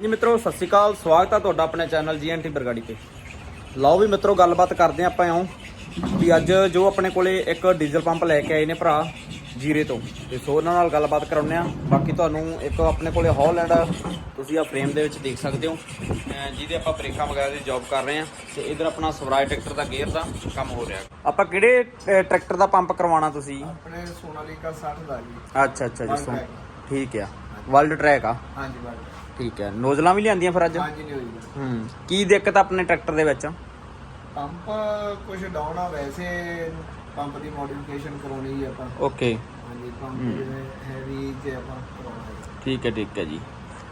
ਜੀ ਮਿੱਤਰੋ ਸਤਿ ਸ਼੍ਰੀ ਅਕਾਲ। ਸਵਾਗਤ ਹੈ ਤੁਹਾਡਾ ਆਪਣੇ ਚੈਨਲ ਜੀਐਨਟੀ ਬਰਗਾੜੀ ਤੇ। ਲਓ ਵੀ ਮਿੱਤਰੋ ਗੱਲਬਾਤ ਕਰਦੇ ਆਪਾਂ ਇਉਂ ਵੀ ਅੱਜ ਜੋ ਆਪਣੇ ਕੋਲੇ ਇੱਕ ਡੀਜ਼ਲ ਪੰਪ ਲੈ ਕੇ ਆਏ ਨੇ ਭਰਾ ਜੀਰੇ ਤੋਂ। ਤੇ ਸੋ ਉਹਨਾਂ ਨਾਲ ਗੱਲਬਾਤ ਕਰਾਉਂਦੇ ਆ ਬਾਕੀ ਤੁਹਾਨੂੰ ਇੱਕ ਆਪਣੇ ਕੋਲੇ ਹੌਲੈਂਡ ਤੁਸੀਂ ਆ ਫਰੇਮ ਦੇ ਵਿੱਚ ਦੇਖ ਸਕਦੇ ਹੋ। ਜਿਹਦੇ ਆਪਾਂ ਬ੍ਰੇਕਾਂ ਵਗੈਰਾ ਦੀ ਜੌਬ ਕਰ ਰਹੇ ਆ ਤੇ ਇਧਰ ਆਪਣਾ ਸਵਰਾਜ ਟਰੈਕਟਰ ਦਾ ਗੇਅਰ ਦਾ ਕੰਮ ਹੋ ਰਿਹਾ। ਆਪਾਂ ਕਿਹੜੇ ਟਰੈਕਟਰ ਦਾ ਪੰਪ ਕਰਵਾਉਣਾ ਤੁਸੀਂ? ਆਪਣੇ ਸੋਨਾਲੀਕਾ 60 ਦਾ ਜੀ। ਅੱਛਾ ਅੱਛਾ ਜੀ ਠੀਕ ਆ। ਵਰਲਡ ਟਰੈਕ ਆ। ਹਾਂਜੀ ਬਾਈ ਠੀਕ ਹੈ। ਨੋਜ਼ਲਾਂ ਵੀ ਲਿਆਂਦੀਆਂ ਫਿਰ ਅੱਜ? ਹਾਂਜੀ ਨਹੀਂ ਹੋਈ। ਹੂੰ। ਕੀ ਦਿੱਕਤ ਆ ਆਪਣੇ ਟਰੈਕਟਰ ਦੇ ਵਿੱਚ? ਪੰਪ ਕੁਝ ਡਾਊਨ ਆ ਵੈਸੇ ਪੰਪ ਦੀ ਮੋਡੀਫਿਕੇਸ਼ਨ ਕਰਾਉਣੀ ਹੈ ਆਪਾਂ। ਓਕੇ ਹਾਂਜੀ ਪੰਪ ਹੂੰ। ਜਿਵੇਂ ਹੈਵੀ ਜੇ ਆਪਾਂ ਕਰਾਉਣਾ ਹੈ। ਠੀਕ ਹੈ ਠੀਕ ਹੈ ਜੀ।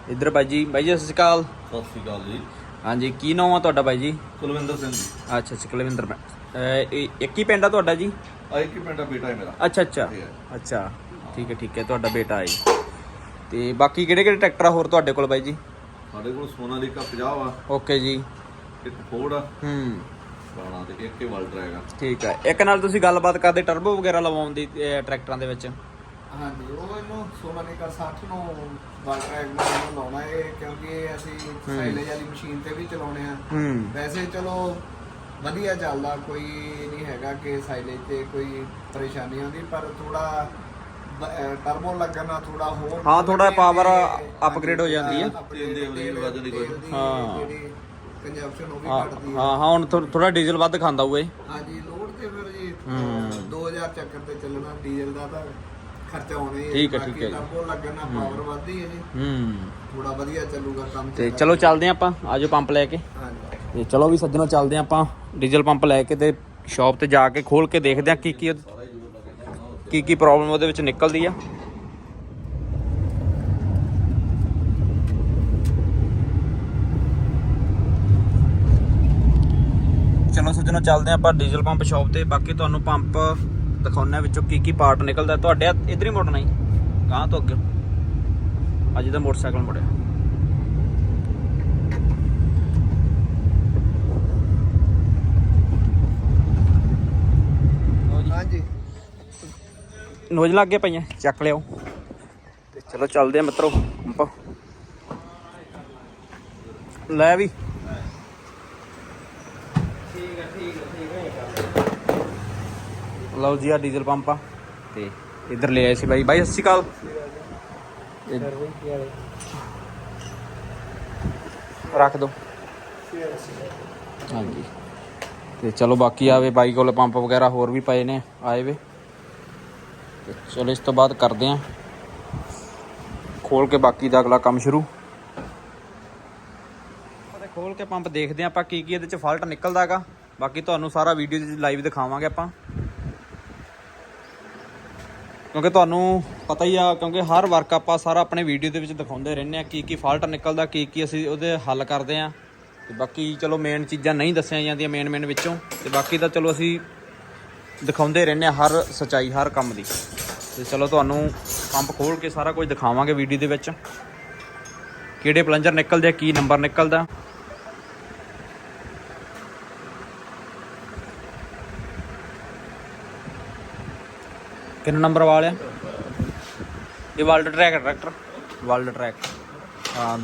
ਇੱਧਰ ਬਾਈ ਜੀ ਬਾਈ ਜੀ ਸਤਿ ਸ਼੍ਰੀ ਅਕਾਲ। ਸਤਿ ਸ਼੍ਰੀ ਅਕਾਲ ਜੀ। ਹਾਂਜੀ ਕੀ ਨਾਮ ਆ ਤੁਹਾਡਾ ਬਾਈ ਜੀ? ਕੁਲਵਿੰਦਰ ਸਿੰਘ ਜੀ। ਅੱਛਾ ਅੱਛਾ ਕੁਲਵਿੰਦਰ ਮੈਂ। ਅਹ, ਇਹ ਇੱਕ ਹੀ ਪਿੰਡ ਆ ਤੁਹਾਡਾ ਜੀ? ਆ ਇੱਕ ਹੀ ਪਿੰਡ ਦਾ ਬੇਟਾ ਹੈ ਮੇਰਾ। ਅੱਛਾ ਅੱਛਾ। ਇਹ ਹੈ। ਅੱਛਾ ਠੀਕ ਹੈ ਠੀਕ ਹੈ ਤੁਹਾਡਾ ਬੇਟਾ ਹੈ। ਜੀ ਤੇ ਬਾਕੀ ਕਿਹੜੇ ਕਿਹੜੇ ਟਰੈਕਟਰ ਆ ਹੋਰ ਤੁਹਾਡੇ ਕੋਲ ਬਾਈ ਜੀ? ਸਾਡੇ ਕੋਲ ਸੋਨਾਲੀਕਾ 50 ਆ ਓਕੇ ਜੀ। ਇੱਕ ਫੋਰਡ ਆ। ਹੂੰ। ਪੁਰਾਣਾ ਤੇ ਇੱਕ ਹੀ ਵਰਲਡ ਹੈਗਾ। ਠੀਕ ਹੈ ਇੱਕ ਨਾਲ ਤੁਸੀਂ ਗੱਲਬਾਤ ਕਰਦੇ ਟਰਬੋ ਵਗੈਰਾ ਲਵਾਉਣ ਦੀ ਅਹ, ਟਰੈਕਟਰਾਂ ਦੇ ਵਿੱਚ। ਹਾਂਜੀ ਉਹ ਇਹਨੂੰ ਸੋਨਾਲੀਕਾ 60 ਨੂੰ ਵਾਟਰ ਐਗ ਨੂੰ ਲਾਉਣਾ ਹੈ ਕਿਉਂਕਿ ਅਸੀਂ ਸਾਈਲੇਜ ਵਾਲੀ ਮਸ਼ੀਨ ਤੇ ਵੀ ਚਲਾਉਣੇ ਆ। ਹੂੰ। ਵੈਸੇ ਚਲੋ ਵਧੀਆ ਚੱਲਦਾ ਕੋਈ ਨਹੀਂ ਹੈਗਾ ਕਿ ਸਾਈਲੇਜ ਤੇ ਕੋਈ ਪਰੇਸ਼ਾਨੀ ਆਉਂਦੀ ਪਰ ਥੋੜਾ ਟਰਬੋ ਲੱਗਣ ਨਾਲ ਥੋੜਾ ਹੋਰ ਹਾਂ, ਥੋੜ੍ਹਾ power ਹਾਂਜੀ, upgrade ਹੋ ਜਾਂਦੀ ਹੈ। ਤੇਲ ਦੀ ਅਵਰੇਜ ਵੱਧਦੀ ਕੋਈ। ਹਾਂ। ਕੰਜੰਪਸ਼ਨ ਉਹ ਵੀ ਹਾਂ ਘਟਦੀ ਹੈ ਹਾਂ ਹਾਂ ਹੁਣ ਥੋੜਾ ਡੀਜ਼ਲ ਵੱਧ ਖਾਂਦਾ ਹੋਏ ਹਾਂਜੀ ਲੋਡ ਤੇ ਫਿਰ ਜੀ ਹੂੰ। 2000 ਚੱਕਰ ਤੇ ਚੱਲਣਾ ਡੀਜ਼ਲ ਦਾ ਤਾਂ ਖਰਚਾ ਹੋਣਾ ਹੀ ਹੈ ਠੀਕ ਹੈ, ਠੀਕ ਹੈ ਜੀ। ਟਰਬੋ ਲੱਗਣ ਨਾਲ ਪਾਵਰ ਵੱਧਦੀ ਹੈ ਜੀ ਹੂੰ ਥੋੜਾ ਵਧੀਆ ਚੱਲੂਗਾ ਕੰਮ ਤੇ ਚੱਲਦਾ। ਚਲੋ ਚੱਲਦੇ ਹਾਂ ਆਪਾਂ ਆਜੋ ਪੰਪ ਲੈ ਕੇ ਹਾਂਜੀ ਤੇ ਚਲੋ ਵੀ ਸੱਜਣੋ ਚੱਲਦੇ ਹਾਂ ਆਪਾਂ ਡੀਜ਼ਲ ਪੰਪ ਲੈ ਕੇ ਤੇ ਸ਼ਾਪ ਤੇ ਜਾ ਕੇ ਖੋਲ ਕੇ ਦੇਖਦੇ ਹਾਂ ਕੀ ਕੀ ਉਹਦੇ- ਕੀ ਕੀ ਪ੍ਰੋਬਲਮ ਉਹਦੇ ਵਿੱਚ ਨਿਕਲਦੀ ਆ? ਚਲੋ ਸੱਜਣੋ ਚੱਲਦੇ ਹਾਂ ਆਪਾਂ ਡੀਜ਼ਲ ਪੰਪ ਸ਼ਾਪ ਤੇ, ਬਾਕੀ ਤੁਹਾਨੂੰ ਪੰਪ ਦਿਖਾਉਣਾ ਵਿੱਚੋਂ ਕੀ ਕੀ ਪਾਰਟ ਨਿਕਲਦਾ। ਤੁਹਾਡੇ ਹੱਥ- ਇੱਧਰ ਹੀ ਮੁੜਨਾ ਹੀ ਗਾਂ ਤੋਂ ਅੱਗੇ। ਅੱਜ ਦਾ ਮੋਟਰਸਾਈਕਲ ਮੁੜਿਆ ਹਾਂਜੀ ਨੋਜ਼ਲਾਂ ਅੱਗੇ ਪਈਆਂ, ਚੱਕ ਲਿਓ ਤੇ ਚਲੋ ਚੱਲਦੇ ਆ ਮਿੱਤਰੋ ਪੰਪ ਲੈ ਵੀ। ਠੀਕ ਹੈ ਠੀਕ ਹੈ ਲਓ ਜੀ, ਆ ਡੀਜ਼ਲ ਪੰਪ ਆ। ਤੇ ਇੱਧਰ ਲੈ ਆਏ ਸੀ ਬਾਈ। ਬਾਈ, ਸਤਿ ਸ਼੍ਰੀ ਅਕਾਲ। ਰੱਖ ਦੋ। ਹਾਂਜੀ। ਤੇ ਚਲੋ ਬਾਕੀ ਆਵੇ, ਬਾਈ ਕੋਲ ਪੰਪ ਵਗੈਰਾ ਹੋਰ ਵੀ ਪਏ ਨੇ, ਆਏ ਵੇ। ਚਲੋ ਇਸ ਤੋਂ ਬਾਅਦ ਕਰਦੇ ਆਂ। ਖੋਲ ਕੇ ਬਾਕੀ ਦਾ ਅਗਲਾ ਕੰਮ ਸ਼ੁਰੂ। ਤੇ ਖੋਲ ਕੇ ਪੰਪ ਦੇਖਦੇ ਆਂ ਆਪਾਂ ਕੀ ਕੀ ਇਹਦੇ ਚ ਫਾਲਟ ਨਿਕਲਦਾਗਾ ਬਾਕੀ ਤੁਹਾਨੂੰ ਸਾਰਾ ਵੀਡੀਓ ਚ ਲਾਈਵ ਦਿਖਾਵਾਂਗੇ ਆਪਾਂ। ਕਿਉਂਕਿ ਤੁਹਾਨੂੰ ਪਤਾ ਹੀ ਆ, ਕਿਉਂਕਿ ਹਰ ਵਰਕ ਆਪਾਂ ਸਾਰਾ ਆਪਣੇ ਵੀਡੀਓ ਦੇ ਵਿੱਚ ਦਿਖਾਉਂਦੇ ਰਹਿੰਦੇ ਆ ਕੀ ਕੀ ਫਾਲਟ ਨਿਕਲਦਾ, ਕੀ ਕੀ ਅਸੀਂ ਉਹਦੇ ਹੱਲ ਕਰਦੇ ਆ। ਤੇ ਬਾਕੀ ਚਲੋ ਮੇਨ ਚੀਜ਼ਾਂ ਨਹੀਂ ਦੱਸੀਆਂ ਜਾਂਦੀਆਂ ਮੇਨ ਮੇਨ ਵਿੱਚੋਂ। ਤੇ ਬਾਕੀ ਤਾਂ ਚਲੋ ਅਸੀਂ ਦਿਖਾਉਂਦੇ ਰਹਿੰਦੇ ਆ ਹਰ ਸਚਾਈ, ਹਰ ਕੰਮ ਦੀ। ਤੇ ਚਲੋ ਤੁਹਾਨੂੰ ਪੰਪ ਖੋਲ ਕੇ ਸਾਰਾ ਕੁਝ ਦਿਖਾਵਾਂਗੇ ਵੀਡੀਓ ਦੇ ਵਿੱਚ। ਕਿਹੜੇ ਪਲੰਜਰ ਨਿਕਲਦੇ ਆ ਕੀ ਨੰਬਰ ਨਿਕਲਦਾ। ਕਿੰਨਾ ਨੰਬਰ ਵਾਲਿਆ ਇਹ world track tractor world track ਹਾਂ।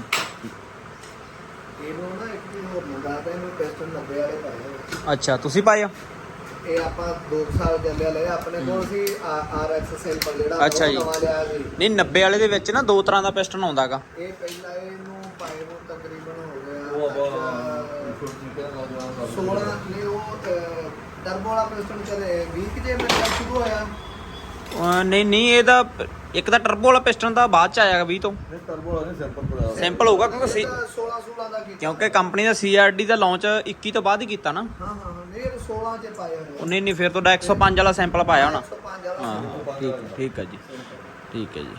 ਇਹਨੂੰ ਨਾ ਇੱਕ ਹੋਰ ਮੰਗਾਦਾ ਇਹਨੂੰ ਪਿਸਟਨ 90 ਵਾਲੇ ਪਾਏ। ਅੱਛਾ ਤੁਸੀਂ ਪਾਏ ਇਹ ਆਪਾਂ 2 ਸਾਲ ਚੱਲਿਆ ਲਏ ਆਪਣੇ ਕੋਲ ਸੀ ਆਰ ਐਕਸ ਸੈਂਪਲ ਜਿਹੜਾ ਅੱਛਾ ਉਹ ਜੀ। ਨਵਾਂ ਲਿਆ ਸੀ। ਨਹੀਂ 90 ਵਾਲੇ ਦੇ ਵਿੱਚ ਨਾ ਦੋ ਤਰ੍ਹਾਂ ਦਾ ਪਿਸਟਨ ਆਉਂਦਾਗਾ। ਇਹ ਪਹਿਲਾਂ ਇਹਨੂੰ ਪਾਏ ਨੂੰ ਤਕਰੀਬਨ ਹੋ ਉਹ ਗਿਆ ਕਹਿ ਲਾ 16 ਨੇ ਉਹ ਟਰਬੋ ਵਾਲਾ ਪਿਸਟਨ ਕਦੇ 20 ਕਿ ਜੇ ਮੇਰੇ ਸ਼ੁਰੂ ਹੋਇਆ। ਨਹੀਂ ਨਹੀਂ ਇਹਦਾ ਇੱਕ ਤਾਂ ਟਰਬੋ ਵਾਲਾ ਪਿਸਟਨ ਦਾ ਬਾਅਦ ਚ ਆਇਆਗਾ 20 ਤੋਂ। ਨਹੀਂ ਟਰਬੋ ਵਾਲਾ ਨਹੀਂ ਸਿੰਪਲ ਪੜਾ ਸਿੰਪਲ ਹੋਊਗਾ ਕਿਉਂਕਿ ਸੀ 16 16 ਦਾ ਕੀਤਾ। ਕਿਉਂਕਿ ਕੰਪਨੀ ਦਾ ਸੀਆਰਡੀ ਦਾ ਲਾਂਚ 21 ਤੋਂ ਬਾਅਦ ਹੀ ਕੀਤਾ ਨਾ। ਹਾਂ ਹਾਂ ਹਾਂ ਨਹੀਂ ਇਹ 16 ਚ ਹੋਏ ਉਹ ਨਹੀਂ ਨਹੀਂ ਫਿਰ ਤੁਹਾਡਾ 105 ਵਾਲਾ ਸੈਂਪਲ ਪਾਇਆ ਹੋਣਾ। 105 ਵਾਲਾ ਹਾਂ ਠੀਕ ਠੀਕ ਹੈ ਜੀ ਠੀਕ ਹੈ ਜੀ।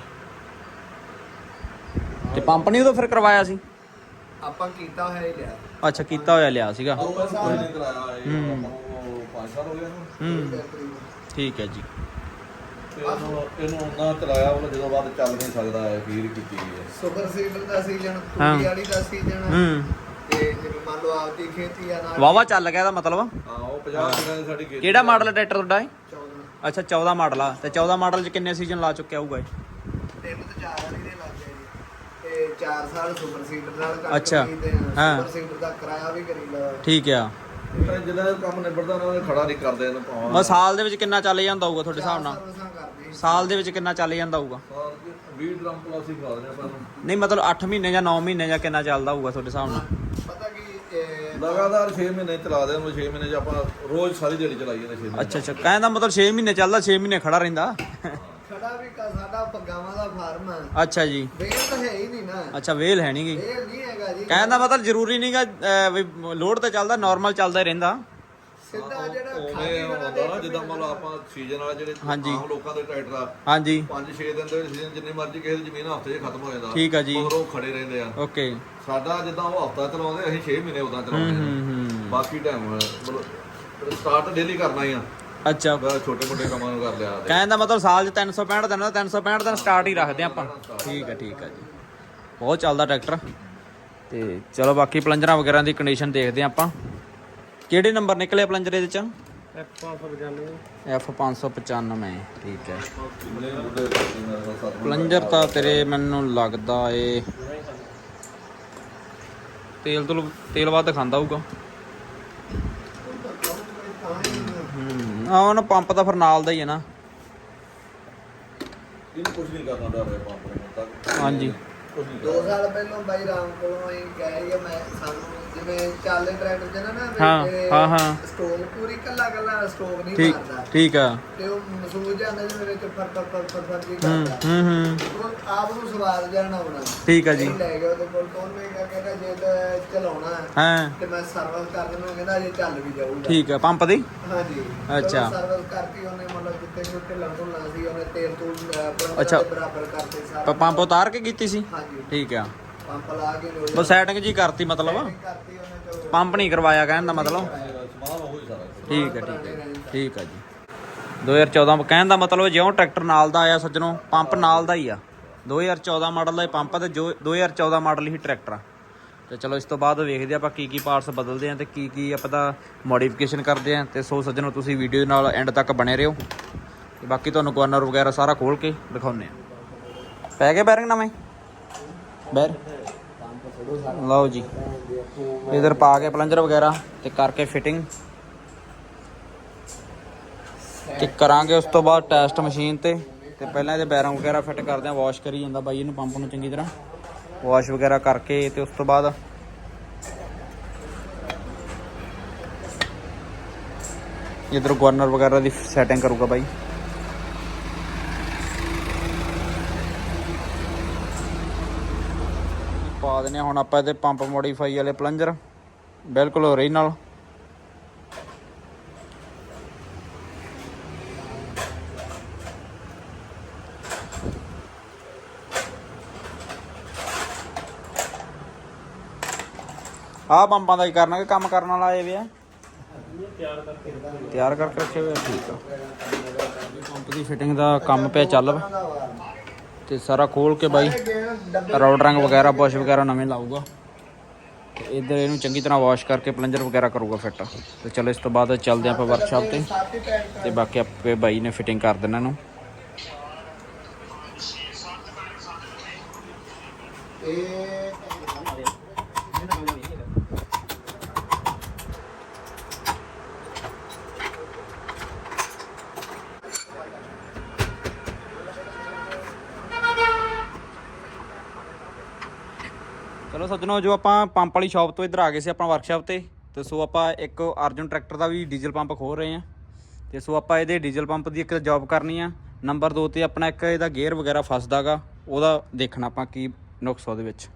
ਤੇ ਪੰਪ ਨਹੀਂ ਉਦੋਂ ਫਿਰ ਕਰਵਾਇਆ ਸੀ? ਆਪਾਂ ਕੀਤਾ ਹੋਇਆ ਹੀ ਲਿਆ। ਅੱਛਾ ਕੀਤਾ ਹੋਇਆ ਲਿਆ ਸੀਗਾ। ਦੋ ਕਰਾਇਆ ਇਹ ਹੂੰ। ਆਪਾਂ ਨੂੰ ਪੰਜ ਸਾਲ ਹੋ ਗਏ ਇਹਨੂੰ। ਹੂੰ। ਤਕਰੀਬਨ ਠੀਕ ਹੈ ਜੀ। ਤੇ ਇਹਨੂੰ ਇਹਨੂੰ ਉਹਨਾਂ ਚਲਾਇਆ ਉਹ ਜਦੋਂ ਬਾਅਦ ਚੱਲ ਨਹੀਂ ਸਕਦਾ ਹੈ ਫੀਰ ਕੀਤੀ ਹੈ। ਸੁਪਰ ਸੀਡਰ ਦਾ ਸੀਜ਼ਨ ਹਾਂ। ਤੂੜੀ ਵਾਲੀ ਦਾ ਸੀਜ਼ਨ। ਹੂੰ। ਤੇ ਜਿਵੇਂ ਮੰਨ ਲਓ ਆਪਦੀ ਖੇਤੀ ਆ ਨਾਲ ਵਾਵਾ ਚੱਲ ਗਿਆ ਇਹਦਾ ਮਤਲਬ? ਹਾਂ ਉਹ 50 ਦਿਨਾਂ ਦੀ ਸਾਡੀ ਖੇਤੀ ਕਿਹੜਾ ਮਾਡਲ ਹੈ ਟਰੈਕਟਰ ਤੁਹਾਡਾ ਇਹ? 14 ਅੱਛਾ 14 ਮਾਡਲ ਆ। ਤੇ 14 ਮਾਡਲ 'ਚ ਕਿੰਨੇ ਸੀਜ਼ਨ ਲਾ ਚੁੱਕਿਆ ਹੋਊਗਾ ਇਹ? ਤਿੰਨ ਤੇ ਚਾਰ ਵਾਲੀ ਦੇ ਲੱਗ ਗਏ ਜੀ। ਤੇ 4 ਸਾਲ ਸੁਪਰ ਸੀਡਰ ਨਾਲ ਅੱਛਾ। ਹਾਂ। ਸੁਪਰ ਸੀਡਰ ਦਾ ਕਿਰਾਇਆ ਵੀ ਕਰੀਦਾ ਠੀਕ ਆ। ਜਿਹਦਾ ਕੰਮ ਨਿਬੜਦਾ ਉਹਨਾਂ ਨੇ ਖੜਾ ਨਹੀਂ ਕਰਦੇ ਇਹਨੂੰ ਭਾਵਾਂ ਬਸ ਸਾਲ ਦੇ ਵਿੱਚ ਕਿੰਨਾ ਚੱਲ ਜਾਂਦਾ ਹੋਊਗਾ ਤੁਹਾਡੇ ਹਿਸਾਬ ਨਾਲ? ਸਰਵਿਸਾਂ ਕਰਦੇ ਸਾਲ ਦੇ ਵਿੱਚ ਕਿੰਨਾ ਚੱਲ ਜਾਂਦਾ ਹੋਊਗਾ? 20 ਡਰਮ ਪਲੱਸ ਹੀ ਖਾ ਦਿੰਦੇ ਆਪਾਂ ਨੂੰ ਨਹੀਂ ਮਤਲਬ 8 ਮਹੀਨੇ ਜਾਂ 9 ਮਹੀਨੇ ਜਾਂ ਕਿੰਨਾ ਚੱਲਦਾ ਹੋਊਗਾ ਤੁਹਾਡੇ ਹਿਸਾਬ ਨਾਲ? ਪਤਾ ਕੀ ਇਹ ਲਗਾਤਾਰ 6 ਮਹੀਨੇ ਚਲਾ ਦੇ ਉਹਨੂੰ 6 ਮਹੀਨੇ ਚ ਆਪਾਂ ਰੋਜ਼ ਸਾਰੀ ਦਿਹਾੜੀ ਚਲਾਈ ਜਾਂਦੇ 6 ਮਹੀਨੇ। ਅੱਛਾ ਅੱਛਾ। ਕਹਿੰਦਾ ਮਤਲਬ 6 ਮਹੀਨੇ ਚੱਲਦਾ 6 ਮਹੀਨੇ ਖੜਾ ਰਹਿੰਦਾ? ਖੜਾ ਵੀ ਕਾ ਸਾਡਾ ਪਗਾਵਾਂ ਦਾ ਫਾਰਮ ਆ। ਅੱਛਾ ਜੀ। ਵੇਲ ਤਾਂ ਹੈ ਹੀ ਨਹੀਂ ਨਾ। ਅੱਛਾ ਵੇਲ ਹੈ ਨਹੀਂਗੀ ਵੇਲ ਨਹੀਂ ਜੀ ਕਹਿੰਦਾ ਮਤਲਬ ਜ਼ਰੂਰੀ ਨਹੀਂਗਾ ਵੀ ਲੋਡ ਤੇ ਚੱਲਦਾ ਨਾਰਮਲ ਚੱਲਦਾ ਹੀ ਰਹਿੰਦਾ। ਸਿੱਧਾ ਜਿਹੜਾ ਖਾਲੀ ਹੁੰਦਾ ਨਾ ਜਿੱਦਾਂ ਮੰਨ ਲਓ ਆਪਾਂ ਸੀਜ਼ਨ ਵਾਲੇ ਜਿਹੜੇ। ਆਮ ਲੋਕਾਂ ਦੇ ਟਰੈਕਟਰ ਆ ਹਾਂਜੀ। 5-6 ਦਿਨ ਦੇ ਸੀਜ਼ਨ ਜਿੰਨੀ ਮਰਜ਼ੀ ਕਿਸੇ ਦੀ ਜ਼ਮੀਨ ਹਫ਼ਤੇ 'ਚ ਖਤਮ ਹੋ ਜਾਂਦਾ ਠੀਕ ਆ ਜੀ। ਮਗਰੋਂ ਖੜੇ ਰਹਿੰਦੇ ਆ। ਓਕੇ। ਸਾਡਾ ਜਿੱਦਾਂ ਉਹ ਹਫਤਾ ਚਲਾਉਂਦੇ ਅਸੀਂ 6 ਮਹੀਨੇ ਉਦਾਂ ਚਲਾਉਂਦੇ ਹੂੰ ਆ ਹੂੰ। ਬਾਕੀ ਟਾਈਮ ਮਤਲਬ ਸਟਾਰਟ ਡੇਲੀ ਕਰਨਾ ਹੀ ਆ। ਅੱਛਾ। ਬਸ ਛੋਟੇ ਮੋਟੇ ਕੰਮਾਂ ਨੂੰ ਕਰ ਲਿਆ ਤੇ। ਕਹਿੰਦਾ ਮਤਲਬ ਸਾਲ 'ਚ 365 ਦਿਨ ਦਾ 365 ਦਿਨ ਸਟਾਰਟ ਹੀ ਰੱਖਦੇ ਆਪਾਂ। ਠੀਕ ਹੈ ਠੀਕ ਹੈ ਜੀ। ਬਹੁਤ ਚੱਲਦਾ ਟਰੈਕਟਰ। ਤੇ ਚਲੋ ਬਾਕੀ ਪਲੰਜਰਾਂ ਵਗੈਰਾ ਦੀ ਕੰਡੀਸ਼ਨ ਦੇਖਦੇ ਹਾਂ ਆਪਾਂ। ਕਿਹੜੇ ਨੰਬਰ ਨਿਕਲੇ ਪਲੰਜਰ ਇਹਦੇ ਚ? F595 ਠੀਕ ਹੈ। ਪਲੰਜਰ ਤਾਂ ਤੇਰੇ ਮੈਨੂੰ ਲੱਗਦਾ ਏ। ਤੇਲ ਤੋਂ ਤੇਲ ਵੱਧ ਖਾਂਦਾ ਹੋਊਗਾ। ਹੂੰ ਆ ਉਹਨਾਂ ਪੰਪ ਤਾਂ ਫਿਰ ਨਾਲ ਦਾ ਹੀ ਹੈ ਨਾ। ਇਹਨੂੰ ਕੁਝ ਨਹੀਂ ਕਰਨਾ ਡਰ ਰਿਹਾ ਪੰਪ ਨੂੰ ਤੱਕ ਹਾਂਜੀ। ਦੋ ਸਾਲ ਪਹਿਲਾਂ ਬਾਈ ਰਾਮ ਕੋਲੋਂ ਇਹ ਕਹਿ ਗਿਆ ਮੈਂ ਸਾਨੂੰ ਜਿਵੇਂ ਚੱਲਦੇ ਟਰੈਕਟਰ ਚ ਨਾ ਨਾ ਵੀ ਹਾਂ, ਹਾਂ, ਹਾਂ। ਸਟੋਕ ਪੂਰੀ ਕੱਲਾ ਕੱਲਾ ਸਟੋਕ ਨਹੀਂ ਠੀਕ ਮਾਰਦਾ। ਠੀਕ ਆ। ਤੇ ਉਹ ਮਸੂਜ ਜਾਂਦਾ ਜਿਹਦੇ ਵਿੱਚ ਫਰ ਫਰ ਫਰ ਫਰ ਫਰ ਹੂੰ ਕਰਦਾ। ਹੂੰ ਹੂੰ। ਉਹ ਆਪ ਨੂੰ ਸਵਾਲ ਜਾਣਾ ਹੋਣਾ। ਠੀਕ ਆ ਜੀ। ਲੈ ਗਿਆ ਉਹਦੇ ਕੋਲ ਉਹਨੇ ਕਿਹਾ ਕਹਿੰਦਾ ਜੇ ਤਾਂ ਚਲਾਉਣਾ ਹੈ ਹਾਂ। ਤੇ ਮੈਂ ਸਰਵਿਸ ਕਰ ਦੇਣਾ ਕਹਿੰਦਾ ਜੇ ਚੱਲ ਵੀ ਜਾਊਗਾ। ਠੀਕ ਆ ਪੰਪ ਦੀ? ਹਾਂਜੀ। ਅੱਛਾ। ਸਰਵਿਸ ਕਰਤੀ ਉਹਨੇ ਮਤਲਬ ਜਿੱਥੇ ਛੋਟੇ ਲੰਡੂ ਲਾ ਸੀ ਉਹਨੇ ਤੇਲ ਤੂਲ ਅੱਛਾ। ਬਰਾਬਰ ਕਰਤੇ ਪ- ਸਾਰਾ ਪੰਪ ਉਤਾਰ ਕੇ ਕੀਤੀ ਸੀ? ਹਾਂਜੀ। ਠੀਕ ਆ। ਪੰਪ ਲਾ ਕੇ ਲੋੜ ਬਸ ਸੈਟਿੰਗ ਜੀ ਕਰਤੀ ਮਤਲਬ। ਕਰਤੀ ਉਹਨੇ ਤੇ ਪੰਪ ਨਹੀਂ ਕਰਵਾਇਆ ਕਹਿਣ ਦਾ ਮਤਲਬ। ਸਮਾਨ ਉਹ ਹੀ ਸਾਰਾ ਠੀਕ ਹੈ ਠੀਕ ਹੈ ਠੀਕ ਹੈ ਜੀ। 2014 ਕਹਿਣ ਦਾ ਮਤਲਬ ਜਿਉਂ ਟਰੈਕਟਰ ਨਾਲ ਦਾ ਆਇਆ ਸੱਜਣੋ ਪੰਪ ਨਾਲ ਦਾ ਹੀ ਆ। 2014 ਮਾਡਲ ਦਾ ਇਹ ਪੰਪ ਤੇ ਜੋ 2014 ਮਾਡਲ ਹੀ ਟਰੈਕਟਰ। ਆ ਤੇ ਚਲੋ ਇਸ ਤੋਂ ਬਾਅਦ ਵੇਖਦੇ ਆਪਾਂ ਕੀ ਕੀ ਪਾਰਟਸ ਬਦਲਦੇ ਆ ਤੇ ਕੀ ਕੀ ਆਪਾਂ ਦਾ ਮੋਡੀਫਿਕੇਸ਼ਨ ਕਰਦੇ ਆ। ਤੇ ਸੋ ਸੱਜਣੋ ਤੁਸੀਂ ਵੀਡੀਓ ਨਾਲ ਐਂਡ ਤੱਕ ਬਣੇ ਰਹੋ। ਤੇ ਬਾਕੀ ਤੁਹਾਨੂੰ ਕੋਰਨਰ ਵਗੈਰਾ ਸਾਰਾ ਖੋਲ ਕੇ ਦਿਖਾਉਨੇ ਆ। ਪੈ ਗਏ ਬੈਰਿੰਗ ਨਵੇਂ? ਬੈਰ ਲਓ ਜੀ। ਇਧਰ ਪਾ ਕੇ ਪਲੰਜਰ ਵਗੈਰਾ ਤੇ ਕਰਕੇ ਫਿਟਿੰਗ ਤੇ ਕਰਾਂਗੇ ਉਸ ਤੋਂ ਬਾਅਦ ਟੈਸਟ ਮਸ਼ੀਨ ਤੇ। ਤੇ ਪਹਿਲਾਂ ਇਹਦੇ ਬੈਰਾਂ ਵਗੈਰਾ ਫਿੱਟ ਕਰਦੇ ਆ ਵਾਸ਼ ਕਰੀ ਜਾਂਦਾ ਬਾਈ ਇਹਨੂੰ ਪੰਪ ਨੂੰ ਚੰਗੀ ਤਰ੍ਹਾਂ। ਵਾਸ਼ ਵਗੈਰਾ ਕਰਕੇ ਤੇ ਉਸ ਤੋਂ ਬਾਅਦ ਇਧਰ ਗਵਰਨਰ ਵਗੈਰਾ ਦੀ ਸੈਟਿੰਗ ਕਰੂਗਾ ਬਾਈ। ਪਾ ਹੁਣ ਆਪਾਂ ਇਹਦੇ ਪੰਪ ਮੋਡੀਫਾਈ ਵਾਲੇ ਪਲੰਜਰ ਬਿਲਕੁਲ ਓਰੀਜਨਲ ਆਹ ਪੰਪਾਂ ਦਾ ਹੀ ਕਰਨਾ ਕਿ ਕੰਮ ਕਰਨ ਵਾਲਾ ਆਏ ਵੇ ਆ ਤਿਆਰ ਕਰਕੇ ਰੱਖੇ ਹੋਏ ਆ। ਠੀਕ ਆ। ਪੰਪ ਦੀ ਫਿਟਿੰਗ ਦਾ ਕੰਮ ਪਿਆ ਚੱਲ ਤੇ ਸਾਰਾ ਖੋਲ ਕੇ ਬਾਈ, ਰੌਡ ਰੰਗ ਵਗੈਰਾ ਬੁਸ਼ ਵਗੈਰਾ ਨਵੇਂ ਲਾਊਗਾ। ਤੇ ਇਧਰ ਇਹਨੂੰ ਚੰਗੀ ਤਰ੍ਹਾਂ ਵਾਸ਼ ਕਰਕੇ ਪਲੰਜਰ ਵਗੈਰਾ ਕਰੂਗਾ ਫਿੱਟ ਤੇ ਚਲੋ ਇਸ ਤੋਂ ਬਾਅਦ ਚੱਲਦੇ ਆਪਾਂ ਵਰਕਸ਼ਾਪ ਤੇ। ਸਾਥੀ ਤੇ ਬਾਕੀ ਆਪੇ ਬਾਈ ਨੇ ਫਿਟਿੰਗ ਕਰ ਦੇਣਾ ਇਹਨੂੰ। ਇਹ ਚਲੋ ਸੱਜਣੋ ਜੋ ਆਪਾਂ ਪੰਪ ਵਾਲੀ ਸ਼ਾਪ ਤੋਂ ਇੱਧਰ ਆ ਗਏ ਸੀ ਆਪਣਾ ਵਰਕਸ਼ਾਪ ਤੇ ਤੇ ਸੋ ਆਪਾਂ ਇੱਕ ਅਰਜੁਨ ਟਰੈਕਟਰ ਦਾ ਵੀ ਡੀਜ਼ਲ ਪੰਪ ਖੋਲ ਰਹੇ ਆ ਤੇ ਸੋ ਆਪਾਂ ਇਹਦੇ ਡੀਜ਼ਲ ਪੰਪ ਦੀ ਇੱਕ ਜੌਬ ਕਰਨੀ ਆ। ਨੰਬਰ 2 ਤੇ ਆਪਣਾ ਇੱਕ ਇਹਦਾ ਗੇਅਰ ਵਗੈਰਾ ਫਸਦਾਗਾ ਉਹਦਾ ਦੇਖਣਾ ਆਪਾਂ ਕੀ ਨੁਕਸ ਉਹਦੇ ਵਿੱਚ।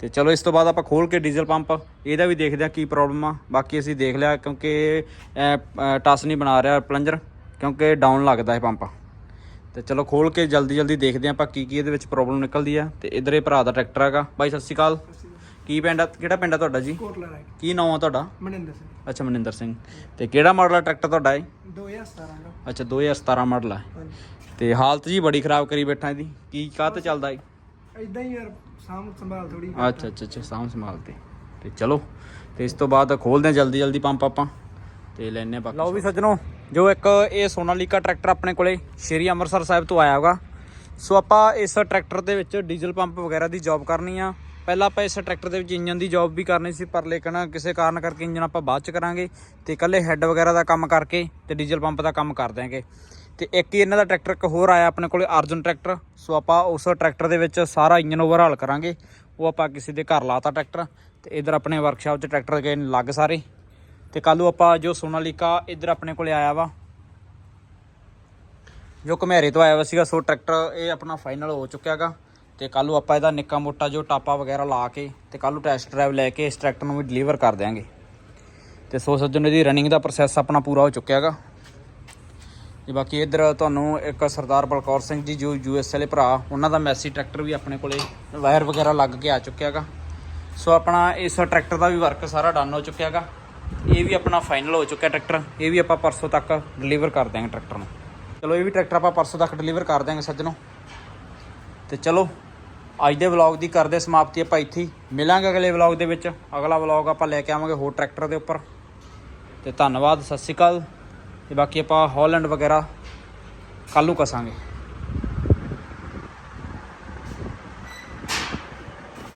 ਤੇ ਚਲੋ ਇਸ ਤੋਂ ਬਾਅਦ ਆਪਾਂ ਖੋਲ ਕੇ ਡੀਜ਼ਲ ਪੰਪ ਇਹਦਾ ਵੀ ਦੇਖਦੇ ਆ ਕੀ ਪ੍ਰੋਬਲਮ ਆ। ਬਾਕੀ ਅਸੀਂ ਦੇਖ ਲਿਆ ਕਿਉਂਕਿ ਇਹ, ਟਸ ਨਹੀਂ ਬਣਾ ਰਿਹਾ ਪਲੰਜਰ ਕਿਉਂਕਿ ਡਾਊਨ ਲੱਗਦਾ ਹੈ ਪੰਪ ਤੇ ਚਲੋ ਖੋਲ ਕੇ ਜਲਦੀ ਜਲਦੀ ਦੇਖਦੇ ਹਾਂ ਆਪਾਂ ਕੀ ਕੀ ਇਹਦੇ ਵਿੱਚ ਪ੍ਰੋਬਲਮ ਨਿਕਲਦੀ ਆ। ਤੇ ਇਧਰ ਇਹ ਭਰਾ ਦਾ ਟਰੈਕਟਰ ਹੈਗਾ ਬਾਈ ਸਤਿ ਸ਼੍ਰੀ ਅਕਾਲ। ਕੀ ਪਿੰਡ ਆ? ਕਿਹੜਾ ਪਿੰਡ ਆ ਤੁਹਾਡਾ ਜੀ? ਕੋਟਲਾ ਕੀ ਨਾਮ ਆ ਤੁਹਾਡਾ? ਮਨਿੰਦਰ ਸਿੰਘ। ਅੱਛਾ ਮਨਿੰਦਰ ਸਿੰਘ। ਤੇ ਕਿਹੜਾ ਮਾਡਲ ਆ ਟਰੈਕਟਰ ਤੁਹਾਡਾ ਇਹ? 2017 ਦਾ। ਅੱਛਾ 2017 ਮਾਡਲ ਆ ਤੇ ਹਾਲਤ ਜੀ ਬੜੀ ਖਰਾਬ ਕਰੀ ਬੈਠਾ ਇਹਦੀ। ਕੀ ਕਾਹ ਤੇ ਚੱਲਦਾ ਏ ਇਦਾਂ ਹੀ ਯਾਰ ਸਾਂਭ ਸੰਭਾਲ ਥੋੜੀ ਅੱਛਾ ਅੱਛਾ ਅੱਛਾ ਸਾਂਭ ਸੰਭਾਲ ਤੇ। ਤੇ ਚਲੋ ਤੇ ਇਸ ਤੋਂ ਬਾਅਦ ਖੋਲਦੇ ਹਾਂ ਜਲਦੀ ਜਲਦੀ ਪੰਪ ਆਪਾਂ। ਤੇ ਲੈਣੇ ਬਾਕੀ ਲਓ ਵੀ ਸੱਜਣੋ ਜੋ ਇੱਕ ਇਹ ਸੋਨਾਲੀਕਾ ਟਰੈਕਟਰ ਆਪਣੇ ਕੋਲੇ ਸ਼੍ਰੀ ਅੰਮ੍ਰਿਤਸਰ ਸਾਹਿਬ ਤੋਂ ਆਇਆ ਹੋਗਾ। ਸੋ ਆਪਾਂ ਇਸ ਟਰੈਕਟਰ ਦੇ ਵਿੱਚ ਡੀਜ਼ਲ ਪੰਪ ਵਗੈਰਾ ਦੀ ਜੌਬ ਕਰਨੀ ਆ। ਪਹਿਲਾਂ ਆਪਾਂ ਇਸ ਟਰੈਕਟਰ ਦੇ ਵਿੱਚ ਇੰਜਨ ਦੀ ਜੌਬ ਵੀ ਕਰਨੀ ਸੀ, ਪਰ ਲੇਕਿਨ ਕਿਸੇ ਕਾਰਨ ਕਰਕੇ ਇੰਜਨ ਆਪਾਂ ਬਾਅਦ ਚ ਕਰਾਂਗੇ ਤੇ ਇਕੱਲੇ ਹੈੱਡ ਵਗੈਰਾ ਦਾ ਕੰਮ ਕਰਕੇ ਤੇ ਡੀਜ਼ਲ ਪੰਪ ਦਾ ਕੰਮ ਕਰ ਦਿਆਂਗੇ। ਤੇ ਇੱਕ ਹੀ ਇਹਨਾਂ ਦਾ ਟਰੈਕਟਰ, ਇੱਕ ਹੋਰ ਆਇਆ ਆਪਣੇ ਕੋਲੇ ਅਰਜਨ ਟਰੈਕਟਰ, ਸੋ ਆਪਾਂ ਉਸ ਟਰੈਕਟਰ ਦੇ ਵਿੱਚ ਸਾਰਾ ਇੰਜਨ ਓਵਰਹਾਲ ਕਰਾਂਗੇ। ਉਹ ਆਪਾਂ ਕਿਸੇ ਦੇ ਘਰ ਲਾਤਾ ਟਰੈਕਟਰ ਤੇ ਇਧਰ ਆਪਣੇ ਵਰਕਸ਼ਾਪ 'ਚ ਟਰੈਕਟਰ ਗਏ ਲੱਗ ਸਾਰੇ। ਤੇ ਕੱਲ੍ਹ ਨੂੰ ਆਪਾਂ ਜੋ ਸੋਨਾਲੀਕਾ ਇਧਰ ਆਪਣੇ ਕੋਲੇ ਆਇਆ ਵਾ, ਜੋ ਘਮੇਰੇ ਤੋਂ ਆਇਆ ਵਾ ਸੀਗਾ, ਸੋ ਟਰੈਕਟਰ ਇਹ ਆਪਣਾ ਫਾਈਨਲ ਹੋ ਚੁੱਕਿਆਗਾ ਤੇ ਕੱਲ੍ਹ ਨੂੰ ਆਪਾਂ ਇਹਦਾ ਨਿੱਕਾ ਮੋਟਾ ਜੋ ਟਾਪਾ ਵਗੈਰਾ ਲਾ ਕੇ ਤੇ ਕੱਲ੍ਹ ਨੂੰ ਟੈਸਟ ਡਰਾਈਵ ਲੈ ਕੇ ਇਸ ਟਰੈਕਟਰ ਨੂੰ ਵੀ ਡਿਲੀਵਰ ਕਰ ਦਿਆਂਗੇ। ਤੇ ਸੋ ਸੱਜਣ ਇਹਦੀ ਰਨਿੰਗ ਦਾ ਪ੍ਰੋਸੈਸ ਆਪਣਾ ਪੂਰਾ ਹੋ ਚੁੱਕਿਆ ਚੁੱਕਿਆਗਾ ਤੇ ਬਾਕੀ ਇਧਰ ਤੁਹਾਨੂੰ ਇੱਕ ਸਰਦਾਰ ਬਲਕੌਰ ਸਿੰਘ ਜੀ, ਜੋ ਯੂਐਸ ਵਾਲੇ ਭਰਾ, ਉਹਨਾਂ ਦਾ ਮੈਸੀ ਟਰੈਕਟਰ ਵੀ ਆਪਣੇ ਕੋਲੇ ਵਾਇਰ ਵਗੈਰਾ ਲੱਗ ਕੇ ਆ ਚੁੱਕਿਆ ਚੁੱਕਿਆਗਾ ਸੋ ਆਪਣਾ ਇਸ ਟਰੈਕਟਰ ਦਾ ਵੀ ਵਰਕ ਸਾਰਾ ਡਨ ਹੋ ਚੁੱਕਿਆ ਚੁੱਕਿਆਗਾ ਇਹ ਵੀ ਆਪਣਾ ਫਾਈਨਲ ਹੋ ਚੁੱਕਿਆ ਟਰੈਕਟਰ ਇਹ ਵੀ ਆਪਾਂ ਪਰਸੋਂ ਤੱਕ ਡਿਲੀਵਰ ਕਰ ਦਿਆਂਗੇ ਟਰੈਕਟਰ ਨੂੰ। ਚਲੋ, ਇਹ ਵੀ ਟਰੈਕਟਰ ਆਪਾਂ ਪਰਸੋਂ ਤੱਕ ਡਿਲੀਵਰ ਕਰ ਦਿਆਂਗੇ ਸੱਜਣੋ। ਤੇ ਚਲੋ ਅੱਜ ਦੇ ਵਲੌਗ ਦੀ ਕਰਦੇ ਸਮਾਪਤੀ ਆਪਾਂ ਇੱਥੇ ਹੀ। ਮਿਲਾਂਗੇ ਅਗਲੇ ਵਲੌਗ ਦੇ ਵਿੱਚ। ਅਗਲਾ ਵਲੌਗ ਆਪਾਂ ਲੈ ਕੇ ਆਵਾਂਗੇ ਹੋਰ ਟਰੈਕਟਰ ਦੇ ਉੱਪਰ। ਤੇ ਧੰਨਵਾਦ, ਸਤਿ ਸ਼੍ਰੀ ਅਕਾਲ। ਤੇ ਬਾਕੀ ਆਪਾਂ ਹਾਲੈਂਡ ਵਗੈਰਾ ਕੱਲ੍ਹ ਨੂੰ ਕਸਾਂਗੇ।